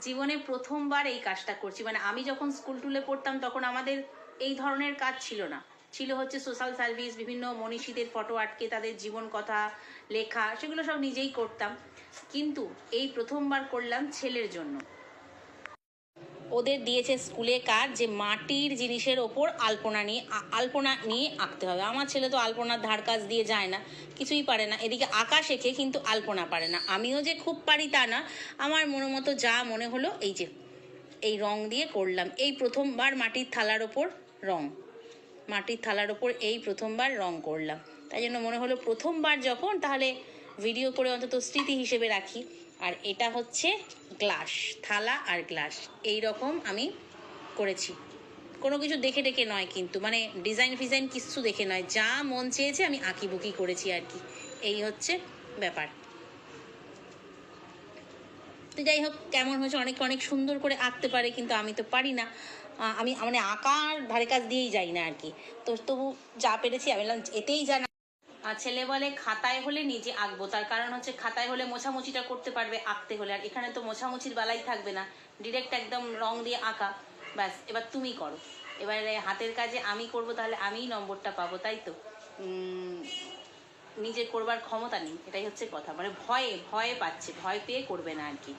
জীবনে প্রথমবার এই কাজটা করছি। মানে আমি যখন স্কুল টুলে পড়তাম, তখন আমাদের এই ধরনের কাজ ছিল না। ছিল হচ্ছে সোশ্যাল সার্ভিস বিভিন্ন মনীষীদের ফটো আটকে, তাদের জীবন কথা, লেখা, সেগুলো সব নিজেই করতাম। কিন্তু এই প্রথমবার করলাম ছেলের জন্য। ওদের দিয়েছে স্কুলে কাজ যে মাটির জিনিসের ওপর আলপনা নিয়ে আলপনা নিয়ে আঁকতে হবে। আমার ছেলে তো আলপনার ধার কাজ দিয়ে যায় না, কিছুই পারে না। এদিকে আঁকা শেখে কিন্তু আলপনা পারে না। আমিও যে খুব পারি তা না। আমার মনে মতো যা মনে হলো, এই যে, এই রং দিয়ে করলাম। এই প্রথমবার মাটির থালার ওপর রং। মাটির থালার ওপর এই প্রথমবার রং করলাম। তাই জন্য মনে হলো প্রথমবার যখন, তাহলে ভিডিও করে অন্তত স্মৃতি হিসেবে রাখি। আর এটা হচ্ছে গ্লাস থালা আর গ্লাস এই রকম আমি করেছি। কোনো কিছু দেখে দেখে নয় কিন্তু মানে ডিজাইন ফিজাইন কিচ্ছু দেখে নয়। যা মন চেয়েছে আমি আঁকি বুকি করেছি আর কি। এই হচ্ছে ব্যাপার। তো যাই হোক, কেমন হয়েছে? অনেকে, অনেক সুন্দর করে আঁকতে পারে কিন্তু আমি তো পারি না। আমি মানে আঁকার ধারে কাজ দিয়েই যাই না আর কি। তো তবু যা পেরেছি আমি এতেই জানা আর ছেলে বলে খাতায় হলে নিজে আঁকবো। তার কারণ হচ্ছে খাতায় হলে মোছামুছিটা করতে পারবে আঁকতে হলে। আর এখানে তো মোছামুছির বেলাই থাকবে না। ডিরেক্ট একদম রং দিয়ে আঁকা। ব্যাস, এবার তুমি করো। এবারে হাতের কাজে আমি করব তাহলে আমিই নম্বরটা পাবো, তাই তো? নিজের করবার ক্ষমতা নেই। এটাই হচ্ছে কথা। মানে ভয়ে ভয়ে পাচ্ছে। ভয় পেয়ে করবে না আর কি।